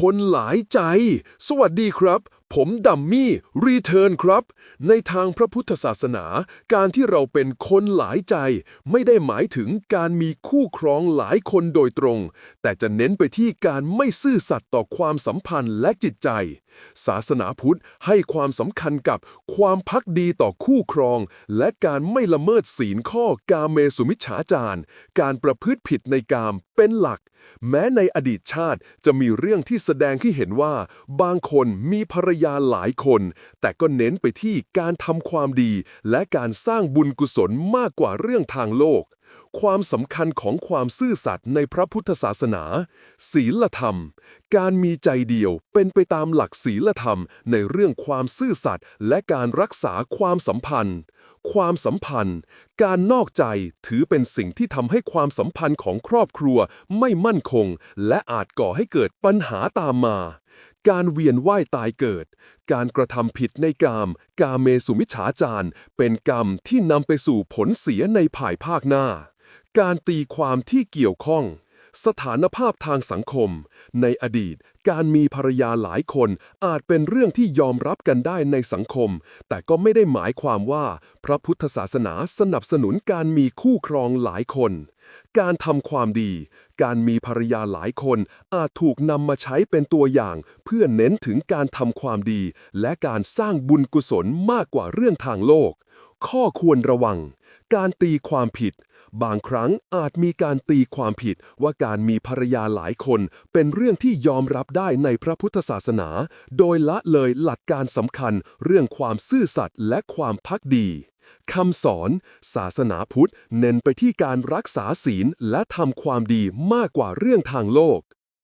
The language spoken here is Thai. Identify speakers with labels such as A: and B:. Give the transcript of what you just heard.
A: คนหลายใจ สวัสดีครับ ผมดัมมี่ รีเทิร์นครับ ในทางพระพุทธศาสนา การที่เราเป็นคนหลายใจ ไม่ได้หมายถึงการมีคู่ครองหลายคนโดยตรง แต่จะเน้นไปที่การไม่ซื่อสัตย์ต่อความสัมพันธ์และจิตใจ ศาสนาพุทธให้ความสำคัญกับความพักดีต่อคู่ครอง และการไม่ละเมิดศีลข้อกาเมสุมิจฉาจาร การประพฤติผิดในกามเป็นหลัก แม้ในอดีตชาติจะมีเรื่องที่แสดงที่เห็นว่า บางคนมีภรรยาหลายคน แต่ก็เน้นไปที่การทำความดี และการสร้างบุญกุศลมากกว่าเรื่องทางโลก ความสำคัญของความซื่อสัตย์ในพระพุทธศาสนา ศีลธรรม การมีใจเดียวเป็นไปตามหลักศีลธรรม ในเรื่องความซื่อสัตย์และการรักษาความสัมพันธ์ ความสัมพันธ์ การนอกใจถือเป็นสิ่งที่ทำให้ความสัมพันธ์ของครอบครัวไม่มั่นคง และอาจก่อให้เกิดปัญหาตามมา การเวียนว่ายตายเกิด การกระทำผิดในกาม กาเมสุมิฉาจารเป็นกรรมที่นำไปสู่ผลเสียในภายภาคหน้า การตีความที่เกี่ยวข้อง สถานภาพทางสังคม ในอดีต การมีภรรยาหลายคนอาจเป็นเรื่องที่ยอมรับกันได้ในสังคม แต่ก็ไม่ได้หมายความว่า พระพุทธศาสนาสนับสนุนการมีคู่ครองหลายคน การทำความดี การมีภรรยาหลายคน อาจถูกนำมาใช้เป็นตัวอย่าง เพื่อเน้นถึงการทำความดี และการสร้างบุญกุศลมากกว่าเรื่องทางโลก ข้อควรระวัง การตีความผิด บางครั้งอาจมีการตีความผิดว่าการมีภรรยาหลายคน เป็นเรื่องที่ยอมรับได้ในพระพุทธศาสนา โดยละเลยหลักการสำคัญเรื่องความซื่อสัตย์และความพักดีคำสอน ศาสนาพุทธ เน้นไปที่การรักษาศีลและทำความดีมากกว่าเรื่องทางโลก